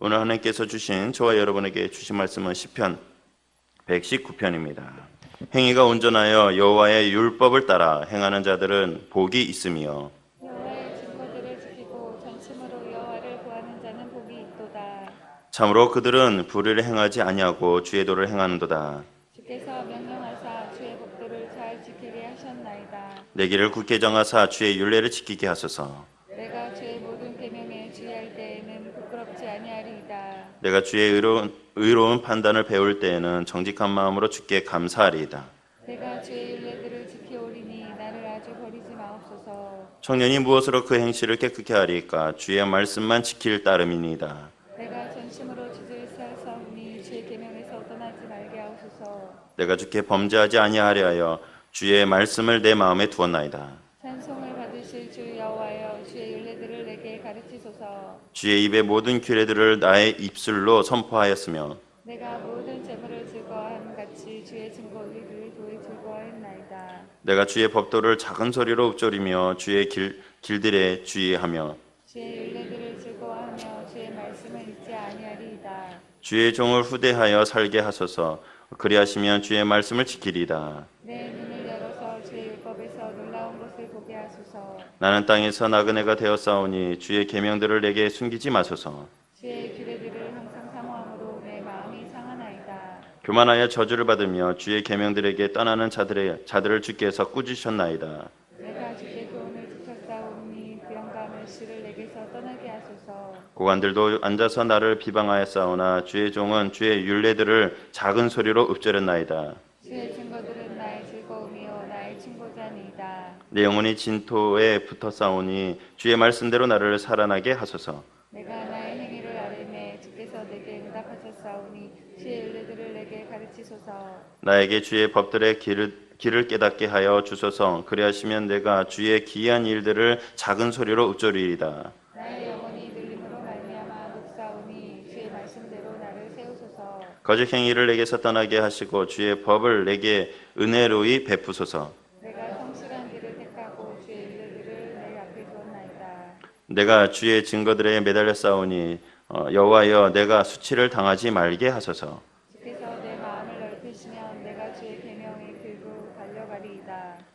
오늘 하나님께서 주신 저와 여러분에게 주신 말씀은 시편 119편입니다. 행위가 온전하여 여호와의 율법을 따라 행하는 자들은 복이 있으며 여호와의 증거들을 지키고 전심으로 여호와를 구하는 자는 복이 있도다. 참으로 그들은 불의를 행하지 아니하고 주의 도를 행하는도다. 주께서 명령하사 주의 법도를 잘 지키게 하셨나이다. 내 길을 굳게 정하사 주의 율례를 지키게 하소서. 내가 주의 의로운, 의로운 판단을 배울 때에는 정직한 마음으로 주께 감사하리이다. 내가 주의 율례들을 지켜오리니 나를 아주 버리지 마옵소서. 청년이 무엇으로 그 행실을 깨끗게 하리까 주의 말씀만 지킬 따름이니이다. 내가 전심으로 주를 사사오니 주의 계명에서 떠나지 말게 하옵소서. 내가 주께 범죄하지 아니하려 하여 주의 말씀을 내 마음에 두었나이다. 찬송을 받으실 주 여호와여 주의 율례들을 내게 가르치소서. 주의 입의 모든 규례들을 나의 입술로 선포하였으며 내가 모든 재물을 즐거워함 같이 주의 증거 의를 도에 즐거워했나이다. 내가 주의 법도를 작은 소리로 읊조리며 주의 길, 길들에 주의하며 주의 율례들을 즐거워하며 주의 말씀을 잊지 아니하리이다. 주의 종을 후대하여 살게 하소서 그리하시면 주의 말씀을 지키리이다. 내 눈을 열어서 주의 율법에서 놀라운 것을 보게 하소서. 나는 땅에서 나그네가 되었사오니 주의 계명들을 내게 숨기지 마소서. 주의 규례들을 항상 사모함으로 내 마음이 상하나이다. 교만하여 저주를 받으며 주의 계명들에게 떠나는 자들의 자들을 주께서 꾸짖으셨나이다. 내가 주의 교훈을 지켰사오니 그 영감을 씨를 내게서 떠나게 하소서. 고관들도 앉아서 나를 비방하였사오나 주의 종은 주의 율례들을 작은 소리로 읊조렸나이다. 주의 즐거움이요 나의 친구자니이다. 내 영혼이 진토에 붙어 싸우니 주의 말씀대로 나를 살아나게 하소서. 내가 나의 행위를 아뢰매 주께서 내게 응답하셨사오니 주의 율례들을 내게 가르치소서. 나에게 주의 법들의 길을, 길을 깨닫게 하여 주소서. 그리하시면 내가 주의 기이한 일들을 작은 소리로 읊조리이다. 나의 영혼이 늘림으로 말미암아 녹사오니 주의 말씀대로 나를 세우소서. 거짓 행위를 내게서 떠나게 하시고 주의 법을 내게 은혜로이 베푸소서. 내가 성실한 길을 택하고 주의 율례들을 내 앞에 두었나이다. 내가 주의 증거들에 매달려 싸우니 어, 여호와여 내가 수치를 당하지 말게 하소서.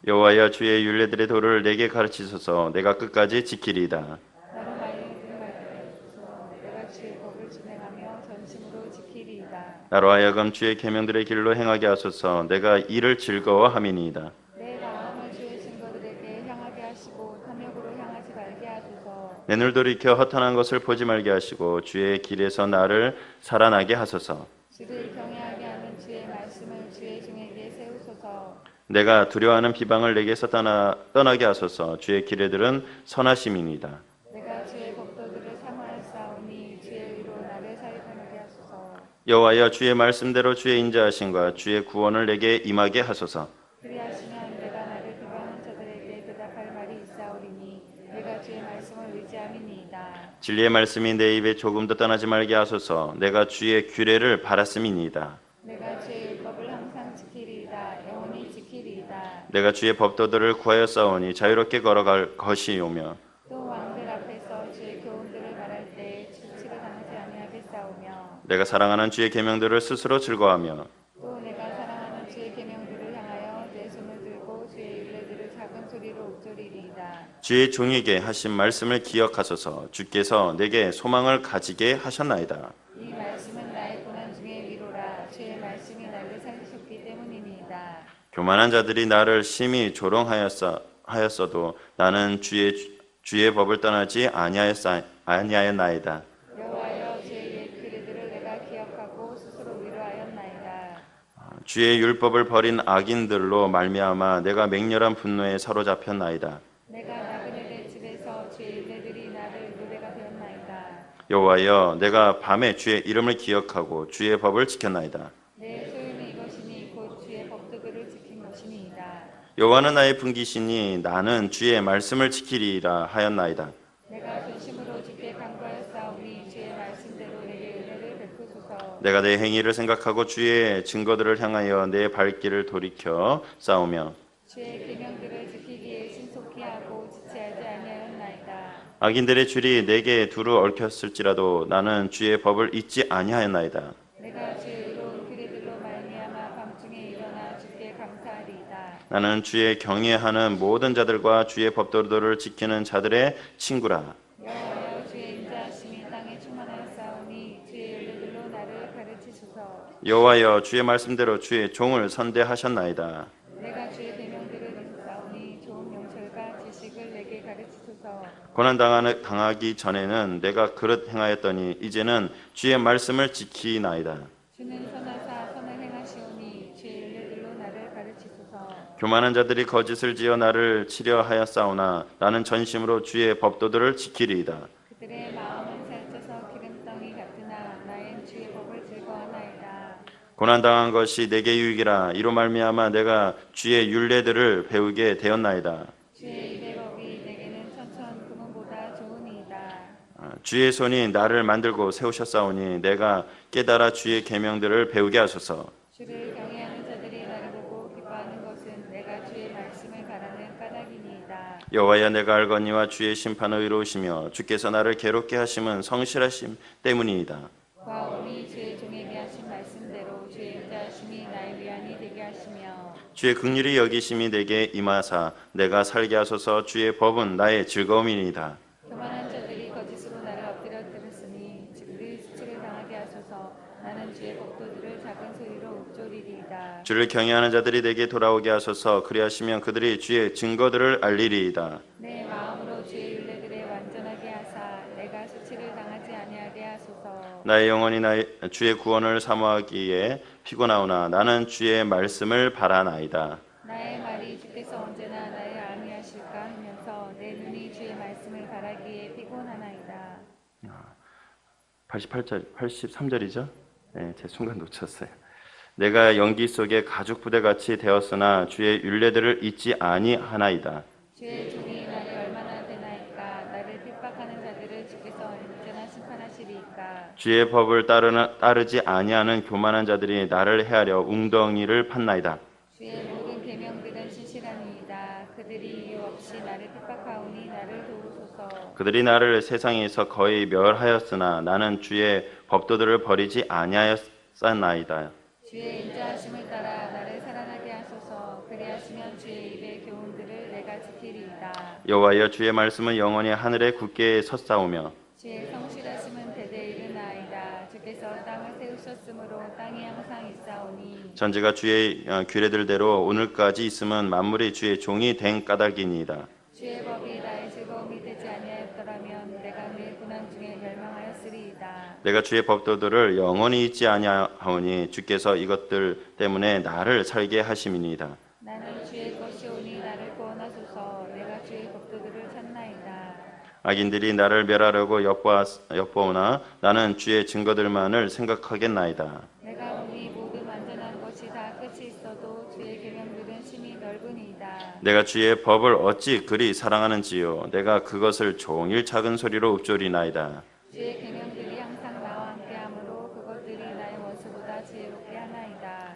여호와여 주의 율례들의 도를 내게 가르치소서. 내가 끝까지 지키리이다. 나로 하여금 주의 계명들의 길로 행하게 하소서. 내가 이를 즐거워함이니이다. 내 마음을 주의 증거들에게 향하게 하시고 탐욕으로 향하지 말게 하소서. 내 눈을 돌이켜 허탄한 것을 보지 말게 하시고 주의 길에서 나를 살아나게 하소서. 주를 경외하게 하는 주의 말씀을 주의 종에게 세우소서. 내가 두려워하는 비방을 내게서 떠나, 떠나게 하소서. 주의 기례들은 선하심이니이다. 내가 주의 법도들을 사모하였사오니 주의 의로 나를 살펴나게 하소서. 여호와여 주의 말씀대로 주의 인자하심과 주의 구원을 내게 임하게 하소서. 그리하시면 내가 나를 비방하는 자들에게 대답할 말이 있사오리니 내가 주의 말씀을 의지함이니이다. 진리의 말씀이 내 입에 조금도 떠나지 말게 하소서. 내가 주의 규례를 바랐음이니이다. 내가 주의 율법을 항상 지키리이다. 영원히 지키리이다. 내가 주의 법도들을 구하여 싸우니 자유롭게 걸어갈 것이오며 또 왕들 앞에서 주의 교훈들을 말할 때 수치를 당하지 아니하겠사오며 내가 사랑하는 주의 계명들을 스스로 즐거워하며 또 내가 사랑하는 주의 계명들을 향하여 내 손을 들고 주의 율례들을 작은 소리로 읊조리리이다. 주의 종에게 하신 말씀을 기억하소서. 주께서 내게 소망을 가지게 하셨나이다. 이 말씀은 나의 고난 중의 위로라. 주의 말씀이 나를 살리셨기 때문이니이다. 교만한 자들이 나를 심히 조롱하였어 하였어도 나는 주의 주의 법을 떠나지 아니하였사 아니하였나이다. 여호와여 주의 옛 규례들을 내가 기억하고 스스로 위로하였나이다. 주의 율법을 버린 악인들로 말미암아 내가 맹렬한 분노에 사로잡혔나이다. 내가 나그네들 집에서 주의 율례들이 나를 노래가 되었나이다. 여호와여 내가 밤에 주의 이름을 기억하고 주의 법을 지켰나이다. 내 소유는 이것이니 곧 주의 법도들을 지킨 것이니이다. 여호와는 나의 분기시니 나는 주의 말씀을 지키리라 하였나이다. 내가 전심으로 주께 간구하였사오니 주의 말씀대로 내게 은혜를 베푸소서. 내가 내 행위를 생각하고 주의 증거들을 향하여 내 발길을 돌이켜 싸우며 주의 계명들을 악인들의 줄이 내게 두루 얽혔을지라도 나는 주의 법을 잊지 아니하였나이다. 내가 주의 의로운 규례들로 말미암아 밤중에 일어나 주께 감사하리이다. 나는 주의 경외하는 모든 자들과 주의 법도를 지키는 자들의 친구라. 여호와여 주의 인자하심이 땅에 충만하였사오니 주의 윤례들로 나를 가르치소서. 여호와여 주의 말씀대로 주의 종을 선대하셨나이다. 내가 주의 대명들을 잊었사오니 좋은 명철과 지식을 내게 가르치소서. 고난 당하- 당하기 전에는 내가 그릇 행하였더니 이제는 주의 말씀을 지키나이다. 주는 선하사 선을 행하시오니 주의 윤례들로 나를 가르치소서. 교만한 자들이 거짓을 지어 나를 치려 하였사오나 나는 전심으로 주의 법도들을 지키리이다. 그들의 마음은 살쪄서 기름덩이 같으나 나의 주의 법을 즐거워하나이다. 고난 당한 것이 내게 유익이라 이로 말미암아 내가 주의 율례들을 배우게 되었나이다. 주의 입의 법이 내게는 천천 금은보다 좋으니이다. 아, 주의 손이 나를 만들고 세우셨사오니 내가 깨달아 주의 계명들을 배우게 하소서. 주를 경외하는 자들이 나를 보고 기뻐하는 것은 내가 주의 말씀을 바라는 까닭이니이다. 여호와여 내가 알거니와 주의 심판은 의로우시며 주께서 나를 괴롭게 하심은 성실하심 때문이이다. 과오니 주의 종에게 하신 말씀대로 주의 인자하심이 나의 위안이 되게 하시며 주의 긍휼이 여기심이 내게 임하사 내가 살게 하소서 주의 법은 나의 즐거움이니이다. 교만한 자들이 거짓으로 나를 엎드려 들었으니 그들이 수치를 당하게 하소서 나는 주의 법도들을 작은 소리로 읊조리리이다. 주를 경외하는 자들이 내게 돌아오게 하소서 그리하시면 그들이 주의 증거들을 알리리이다. 내 마음으로 주의 윤례들에 완전하게 하사 내가 수치를 당하지 아니하게 하소서. 나의 영혼이 나의 주의 구원을 사모하기에 피곤하오나 나는 주의 말씀을 바라나이다. 나의 말이 주께서 언제나 나의 안위하실까 하면서 내 눈이 주의 말씀을 바라기에 피곤하나이다. 88절, 83절이죠? 네, 제 순간 놓쳤어요. 내가 연기 속에 가죽 부대 같이 되었으나 주의 율례들을 잊지 아니하나이다. 주의 종이 나를 얼마나 되나이까 나를 핍박하는 자들을 주께서 언제나 심판하시리이까 주의 법을 따르는, 따르지 아니하는 교만한 자들이 나를 해하려 웅덩이를 팠나이다. 주의 모든 계명들은 신실하니이다 그들이 이유 없이 나를 핍박하오니 나를 도우소서 그들이 나를 세상에서 거의 멸하였으나 나는 주의 법도들을 버리지 아니하였사나이다. 주의 인자하심을 따라 나를 살아나게 하소서. 그리하시면 주의 입의 교훈들을 내가 지키리이다. 여호와여 주의 말씀은 영원히 하늘에 굳게 섰사오며 주의 성실하심은 대대 이르나이다. 주께서 땅을 세우셨으므로 땅이 항상 있사오니 전제가 주의 어, 규례들대로 오늘까지 있음은 만물이 주의 종이 된 까닭이니이다. 주의 법이 나의 즐거움이 되지 아니하였더라면 내가 내 고난 중에 멸망하였으리이다 내가 주의 법도들을 영원히 잊지 아니하오니 주께서 이것들 때문에 나를 살게 하심이니이다. 나는 주의 것이 오니 나를 구원하소서 내가 주의 법도들을 찾나이다 악인들이 나를 멸하려고 엿보아, 엿보오나 나는 주의 증거들만을 생각하겠나이다. 내가 보니 모든 완전한 것이 다 끝이 있어도 주의 계명들은 심히 넓으니이다 내가 주의 법을 어찌 그리 사랑하는지요. 내가 그것을 종일 작은 소리로 읊조리나이다. 주의 계명들이 항상 나와 함께하므로 그것들이 나의 원수보다 지혜롭게 하나이다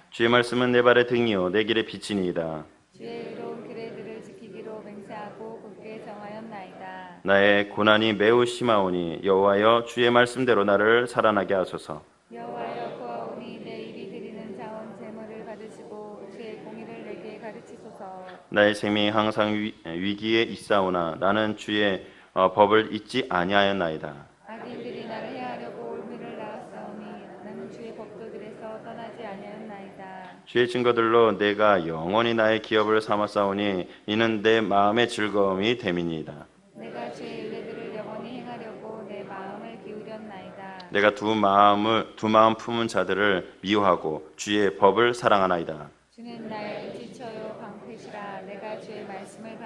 주의 말씀은 내 발의 등이요 내 길의 빛이니이다. 주의 의로운 규례들을 지키기로 맹세하고 굳게 정하였나이다 나의 고난이 매우 심하오니 여호와여 주의 말씀대로 나를 살아나게 하소서. 여호와여 구하오니 내 입이 드리는 자원 제물을 받으시고 주의 공의를 내게 가르치소서 나의 생명이 항상 위, 위기에 있사오나 나는 주의 어, 법을 잊지 아니하였나이다. 악인들이 나를 해하려고 올미를 낳았사오니 나는 주의 법도들에서 떠나지 아니하였나이다 주의 증거들로 내가 영원히 나의 기업을 삼았사오니 이는 내 마음의 즐거움이 됨이니이다. 내가 주의 윤례들을 영원히 행하려고 내 마음을 기울였나이다. 내가 두 마음을 두 마음 품은 자들을 미워하고 주의 법을 사랑하나이다. 주는 나의 지쳐요 방패시라. 내가 주의 말씀을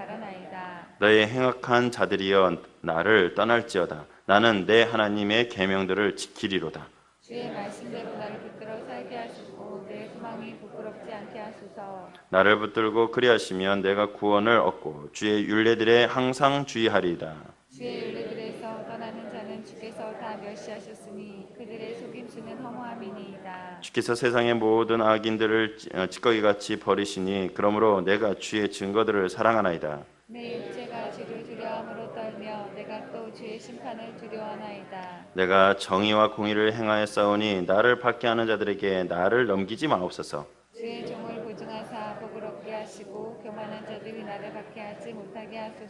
너의 행악한 자들이여 나를 떠날지어다. 나는 내 하나님의 계명들을 지키리로다. 주의 말씀대로 나를 붙들어 살게 하시고 내 소망이 부끄럽지 않게 하소서. 나를 붙들고 그리하시면 내가 구원을 얻고 주의 율례들에 항상 주의하리이다 주의 윤례들에서 떠나는 자는 주께서 다 멸시하셨으니 그들의 속임수는 허무함이니이다. 주께서 세상의 모든 악인들을 찌- 어, 찌꺼기같이 버리시니 그러므로 내가 주의 증거들을 사랑하나이다 내 육체가 주를 두려움으로 떨며 내가 또 주의 심판을 두려워하나이다. 내가 정의와 공의를 행하여 싸우니 나를 받게 하는 자들에게 나를 넘기지 마옵소서 주의 종을 보증하사 복을 얻게 하시고 교만한 자들이 나를 받게 하지 못하게 하소서.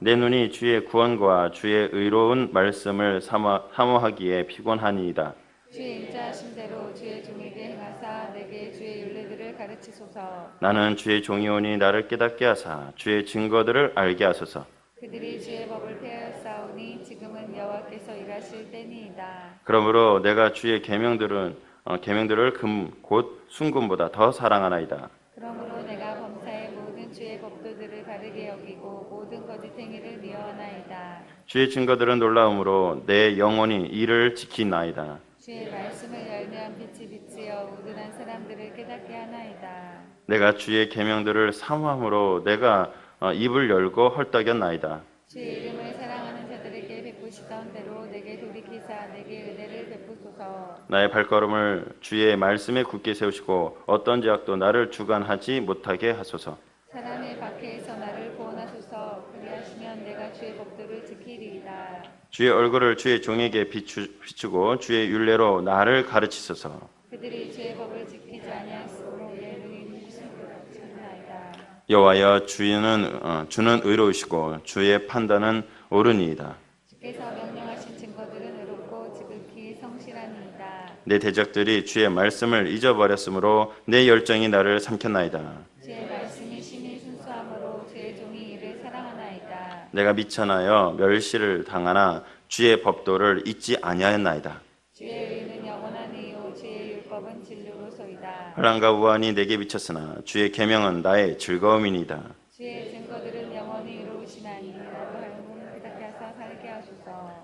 내 눈이 주의 구원과 주의 의로운 말씀을 사모, 사모하기에 피곤하니이다. 주의 인자하신 대로 주의 종에게 행하사 내게 주의 윤례들을 가르치소서. 나는 주의 종이오니 나를 깨닫게 하사 주의 증거들을 알게 하소서. 그들이 주의 법을 폐하였사오니 지금은 여호와께서 일하실 때니이다. 그러므로 내가 주의 계명들은 어, 계명들을 금 곧 순금보다 더 사랑하나이다. 그러므로 내가 범사의 모든 주의 법도들을 바르게 여기고 모든 거짓 행위를 미워하나이다. 주의 증거들은 놀라움으로 내 영혼이 이를 지키나이다. 주의 말씀을 열매한 빛이 비치어 우둔한 사람들을 깨닫게 하나이다. 내가 주의 계명들을 사모함으로 내가 어, 입을 열고 헐떡였나이다. 주의 이름을 사랑하는 자들에게 베푸시던 대로 내게 돌이키사 내게 은혜를 베푸소서. 나의 발걸음을 주의 말씀에 굳게 세우시고 어떤 제약도 나를 주관하지 못하게 하소서. 사람의 박해에서 나를 구원하소서. 그리하시면 내가 주의 법도를 지키리이다. 주의 얼굴을 주의 종에게 비추, 비추 고 주의 윤례로 나를 가르치소서. 그들이 주의 법을 지키지 아니하므로 지나이다. 여호와여 주는 어, 주는 의로우시고 주의 판단은 옳으니이다. 주께서 명령하신 증거들은 의롭고 지극히 성실하니이다. 내 대적들이 주의 말씀을 잊어버렸으므로 내 열정이 나를 삼켰나이다. 주의 말씀이 심히 순수함으로 주의 종이 이를 사랑하나이다. 내가 미천하여 멸시를 당하나 주의 법도를 잊지 아니하였나이다. 환란과 우환이 내게 미쳤으나 주의 계명은 나의 즐거움이니이다. 주의 증거들은 영원히 이루시나니.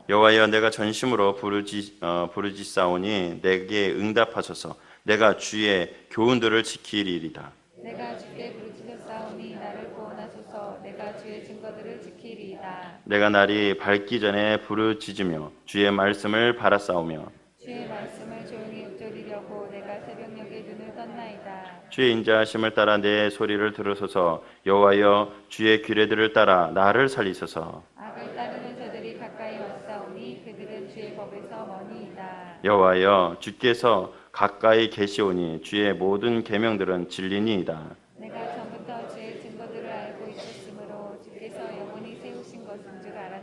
여호와여 내가 전심으로 부르지 어, 부르짖사오니 내게 응답하소서. 내가 주의 교훈들을 지키리이다. 내가 주께 부르짖었사오니 나를 구원하소서. 내가 주의 증거들을 지키리이다. 내가 날이 밝기 전에 부르짖으며 주의 말씀을 바라싸우며 주의 말씀을 조용히 읊조리려고 내가 새벽녘에 눈을 떴나이다. 주의 인자하심을 따라 내 소리를 들으소서. 여호와여 주의 규례들을 따라 나를 살리소서. 악을 따르는 자들이 가까이 왔사오니 그들은 주의 법에서 머니이다. 여호와여 주께서 가까이 계시오니 주의 모든 계명들은 진리니이다. 내가 전부터 주의 증거들을 알고 있었으므로 주께서 영원히 세우신 것인 줄 알았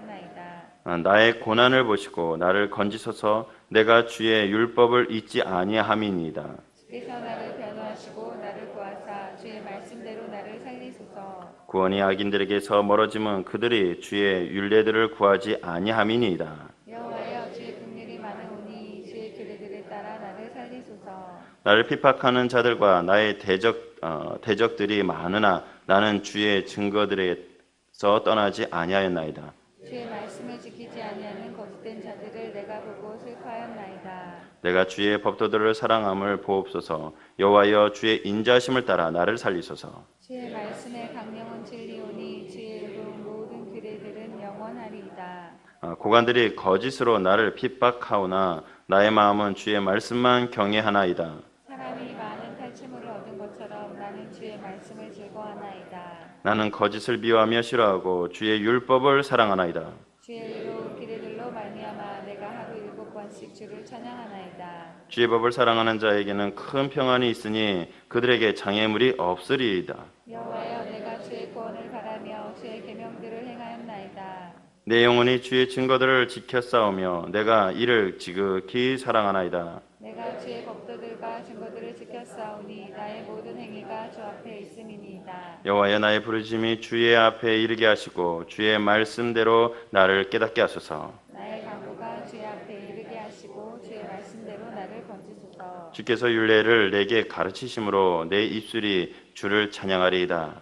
아, 나의 고난을 보시고 나를 건지소서. 내가 주의 율법을 잊지 아니함이니이다. 주께서 나를 변호하시고 나를 구하사 주의 말씀대로 나를 살리소서. 구원이 악인들에게서 멀어짐은 그들이 주의 율례들을 구하지 아니함이니이다. 여호와여 주의 긍휼이 많으오니 주의 규례들을 따라 나를 살리소서. 나를 핍박하는 자들과 나의 대적 어, 대적들이 많으나 나는 주의 증거들에서 떠나지 아니하였나이다. 주의 말씀을 지키지 아니하는 거짓된 자들을 내가 보고 슬퍼하였나이다. 내가 주의 법도들을 사랑함을 보옵소서. 여호와여 주의 인자심을 따라 나를 살리소서. 주의 말씀의 강령은 진리오니 주의 의로운 모든 규례들은 영원하리이다. 아, 고관들이 거짓으로 나를 핍박하오나 나의 마음은 주의 말씀만 경외하나이다. 사람이 많은 탈취물을 얻은 것처럼 나는 주의 말씀을 즐거워하나이다. 나는 거짓을 미워하며 싫어하고 주의 율법을 사랑하나이다. 주의 의로운 규례들로 말미암아 내가 하루 일곱 번씩 주를 찬양하나이다. 주의 법을 사랑하는 자에게는 큰 평안이 있으니 그들에게 장애물이 없으리이다. 여호와여 내가 주의 구원을 바라며 주의 계명들을 행하였나이다. 내 영혼이 주의 증거들을 싸우며 내가 이를 지극히 사랑하나이다. 내가 주의 법도들과 증거들을 지켰사오니 나의 모든 행위가 주 앞에 있음이니이다. 여호와여 나의 부르심이 주의 앞에 이르게 하시고 주의 말씀대로 나를 깨닫게 하소서. 나의 강구가 주의 앞에 이르게 하시고 주의 말씀대로 나를 건지소서. 주께서 율례를 내게 가르치심으로 내 입술이 주를 찬양하리이다.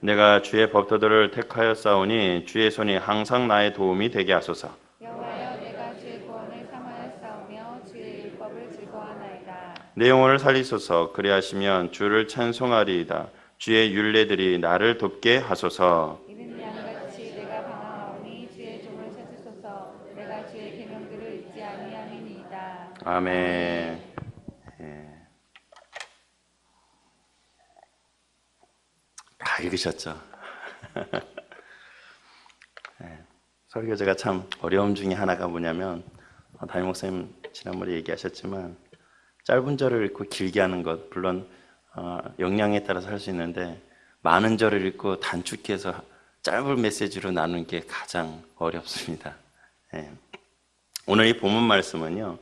내가 주의 법도들을 택하여 싸우니 주의 손이 항상 나의 도움이 되게 하소서. 여호와여 내가 주의 구원을 삼하여 싸우며 주의 율법을 즐거워하나이다. 내 영혼을 살리소서. 그리하시면 주를 찬송하리이다. 주의 율례들이 나를 돕게 하소서. 이는 양같이 내가 방황하오니 주의 종을 찾으소서 내가 주의 계명들을 잊지 아멘. 예. 다 읽으셨죠? 예. 설교제가 참 어려움 중에 하나가 뭐냐면 어, 담임 목사님 지난번에 얘기하셨지만 짧은 절을 읽고 길게 하는 것 물론 어, 역량에 따라서 할 수 있는데 많은 절을 읽고 단축해서 짧은 메시지로 나누는 게 가장 어렵습니다. 예. 오늘 이 본문 말씀은요, 어,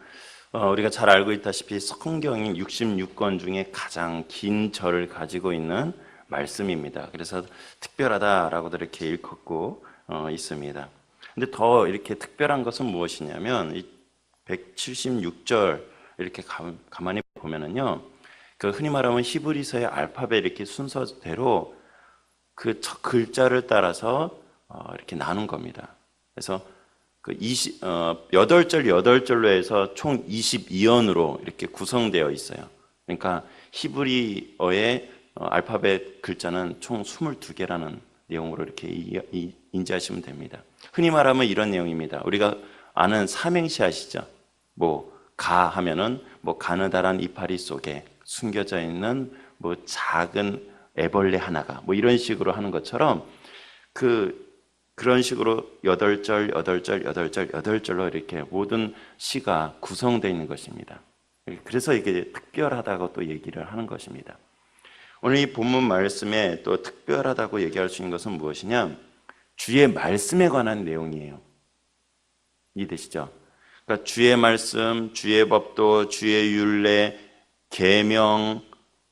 우리가 잘 알고 있다시피 성경인 66권 중에 가장 긴 절을 가지고 있는 말씀입니다. 그래서 특별하다라고도 이렇게 일컫고 어, 있습니다. 근데 더 이렇게 특별한 것은 무엇이냐면 이 176절 이렇게 가, 가만히 보면은요, 그 흔히 말하면 히브리서의 알파벳 이렇게 순서대로 그 첫 글자를 따라서 어, 이렇게 나눈 겁니다. 그래서 그 20, 어, 8절, 8절로 해서 총 22언으로 이렇게 구성되어 있어요. 그러니까 히브리어의 어, 알파벳 글자는 총 22개라는 내용으로 이렇게 인지하시면 됩니다. 흔히 말하면 이런 내용입니다. 우리가 아는 삼행시 아시죠? 뭐, 가 하면은 뭐 가느다란 이파리 속에 숨겨져 있는 뭐 작은 애벌레 하나가 뭐 이런 식으로 하는 것처럼 그 그런 식으로 여덟 절, 여덟 절, 여덟 절, 여덟 절로 이렇게 모든 시가 구성되어 있는 것입니다. 그래서 이게 특별하다고 또 얘기를 하는 것입니다. 오늘 이 본문 말씀에 또 특별하다고 얘기할 수 있는 것은 무엇이냐? 주의 말씀에 관한 내용이에요. 이해되시죠? 그러니까 주의 말씀, 주의 법도, 주의 율례, 계명,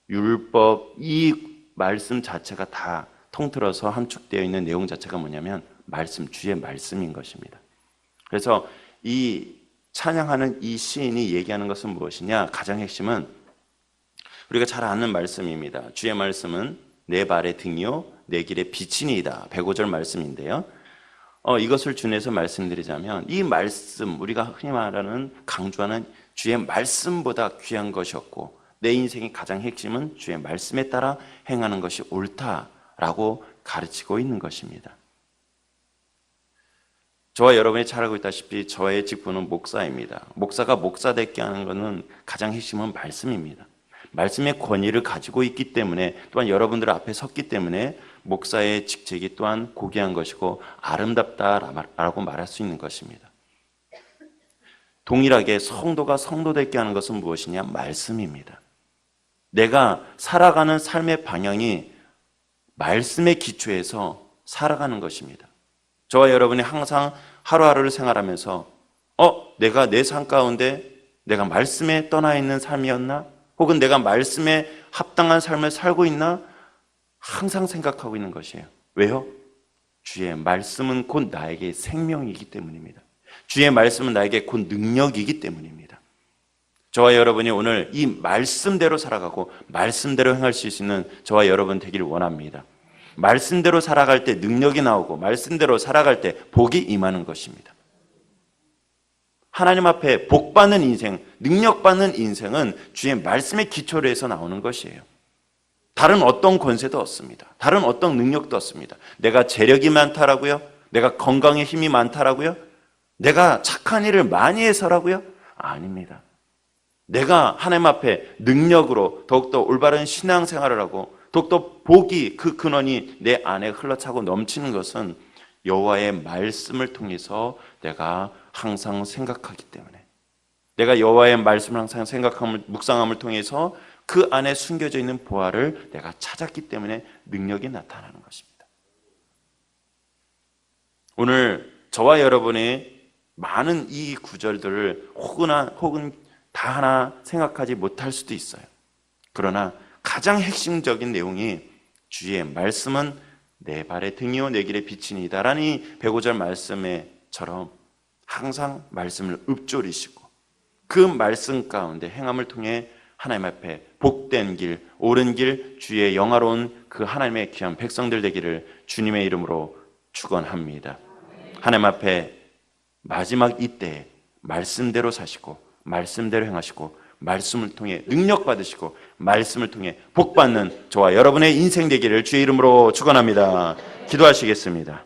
율법 이 말씀 자체가 다 통틀어서 함축되어 있는 내용 자체가 뭐냐면 말씀, 주의 말씀인 것입니다. 그래서 이 찬양하는 이 시인이 얘기하는 것은 무엇이냐? 가장 핵심은 우리가 잘 아는 말씀입니다. 주의 말씀은 내 발의 등이요, 내 길의 빛이니이다. 105절 말씀인데요. 어, 이것을 준해서 말씀드리자면 이 말씀, 우리가 흔히 말하는 강조하는 주의 말씀보다 귀한 것이 없고 내 인생의 가장 핵심은 주의 말씀에 따라 행하는 것이 옳다라고 가르치고 있는 것입니다. 저와 여러분이 잘 알고 있다시피 저의 직분은 목사입니다. 목사가 목사답게 하는 것은 가장 핵심은 말씀입니다. 말씀의 권위를 가지고 있기 때문에 또한 여러분들 앞에 섰기 때문에 목사의 직책이 또한 고귀한 것이고 아름답다라고 말할 수 있는 것입니다. 동일하게 성도가 성도답게 하는 것은 무엇이냐? 말씀입니다. 내가 살아가는 삶의 방향이 말씀의 기초에서 살아가는 것입니다. 저와 여러분이 항상 하루하루를 생활하면서 어, 내가 내 삶 가운데 내가 말씀에 떠나 있는 삶이었나? 혹은 내가 말씀에 합당한 삶을 살고 있나? 항상 생각하고 있는 것이에요. 왜요? 주의 말씀은 곧 나에게 생명이기 때문입니다. 주의 말씀은 나에게 곧 능력이기 때문입니다. 저와 여러분이 오늘 이 말씀대로 살아가고 말씀대로 행할 수 있는 저와 여러분 되기를 원합니다. 말씀대로 살아갈 때 능력이 나오고 말씀대로 살아갈 때 복이 임하는 것입니다. 하나님 앞에 복 받는 인생, 능력 받는 인생은 주의 말씀의 기초로 해서 나오는 것이에요. 다른 어떤 권세도 없습니다. 다른 어떤 능력도 없습니다. 내가 재력이 많다라고요? 내가 건강에 힘이 많다라고요? 내가 착한 일을 많이 해서라고요? 아닙니다. 내가 하나님 앞에 능력으로 더욱더 올바른 신앙생활을 하고 더욱더 복이 그 근원이 내 안에 흘러차고 넘치는 것은 여호와의 말씀을 통해서 내가 항상 생각하기 때문에 내가 여호와의 말씀을 항상 생각함을 묵상함을 통해서 그 안에 숨겨져 있는 보화를 내가 찾았기 때문에 능력이 나타나는 것입니다. 오늘 저와 여러분의 많은 이 구절들을 혹은 혹은 다 하나 생각하지 못할 수도 있어요. 그러나 가장 핵심적인 내용이 주의 말씀은 내 발의 등이요 내 길의 빛이니다라는 이 105절 말씀에처럼 항상 말씀을 읊조리시고 그 말씀 가운데 행함을 통해 하나님 앞에 복된 길, 옳은 길, 주의 영화로운 그 하나님의 귀한 백성들 되기를 주님의 이름으로 축원합니다. 하나님 앞에 마지막 이때에 말씀대로 사시고 말씀대로 행하시고 말씀을 통해 능력 받으시고 말씀을 통해 복 받는 저와 여러분의 인생 되기를 주의 이름으로 축원합니다. 기도하시겠습니다.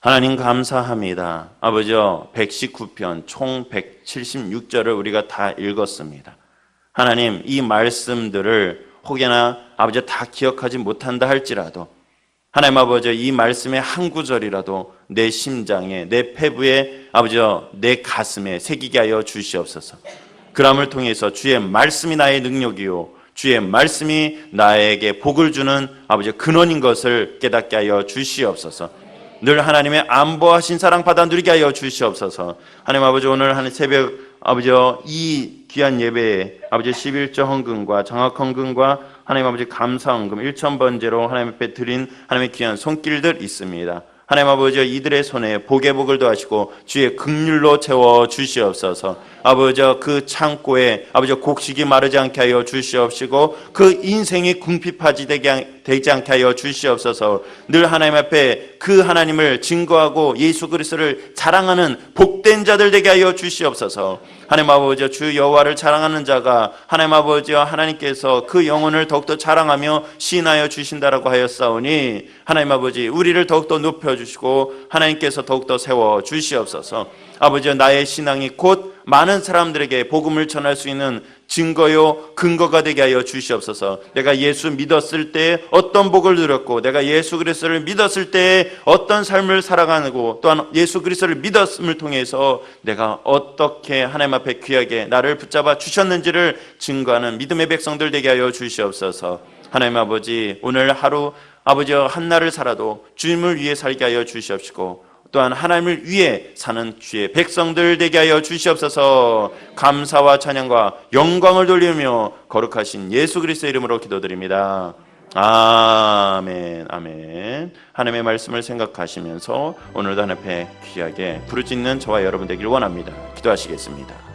하나님 감사합니다. 아버지요 119편 총 176절을 우리가 다 읽었습니다. 하나님 이 말씀들을 혹여나 아버지 다 기억하지 못한다 할지라도 하나님 아버지 이 말씀의 한 구절이라도 내 심장에 내 폐부에 아버지여 내 가슴에 새기게 하여 주시옵소서. 그람을 통해서 주의 말씀이 나의 능력이요 주의 말씀이 나에게 복을 주는 아버지 근원인 것을 깨닫게 하여 주시옵소서. 늘 하나님의 안보하신 사랑 받아 누리게 하여 주시옵소서. 하나님 아버지 오늘 한 새벽 아버지여 이 귀한 예배에 아버지 11조 헌금과 정확 헌금과 하나님 아버지 감사 헌금 1천 번제로 하나님 앞에 드린 하나님의 귀한 손길들 있습니다. 하나님 아버지 이들의 손에 복의 복을 더하시고 주의 극률로 채워 주시옵소서. 아버지 그 창고에 아버지 곡식이 마르지 않게 하여 주시옵시고 그 인생이 궁핍하지 되게 되지 않게 하여 주시옵소서. 늘 하나님 앞에 그 하나님을 증거하고 예수 그리스도를 자랑하는 복된 자들 되게 하여 주시옵소서. 하나님 아버지 주 여호와를 자랑하는 자가 하나님 아버지와 하나님께서 그 영혼을 더욱더 자랑하며 시인하여 주신다라고 하였사오니 하나님 아버지 우리를 더욱더 높여 주시고 하나님께서 더욱더 세워 주시옵소서. 아버지 나의 신앙이 곧 많은 사람들에게 복음을 전할 수 있는 증거요 근거가 되게 하여 주시옵소서. 내가 예수 믿었을 때 어떤 복을 누렸고 내가 예수 그리스도를 믿었을 때 어떤 삶을 살아가고 또한 예수 그리스도를 믿었음을 통해서 내가 어떻게 하나님 앞에 귀하게 나를 붙잡아 주셨는지를 증거하는 믿음의 백성들 되게 하여 주시옵소서. 하나님 아버지 오늘 하루 아버지와 한 날을 살아도 주님을 위해 살게 하여 주시옵시고 또한 하나님을 위해 사는 주의 백성들 되게 하여 주시옵소서 감사와 찬양과 영광을 돌리며 거룩하신 예수 그리스도의 이름으로 기도드립니다. 아멘, 아멘. 하나님의 말씀을 생각하시면서 오늘도 하나님 앞에 귀하게 부르짖는 저와 여러분 되기를 원합니다. 기도하시겠습니다.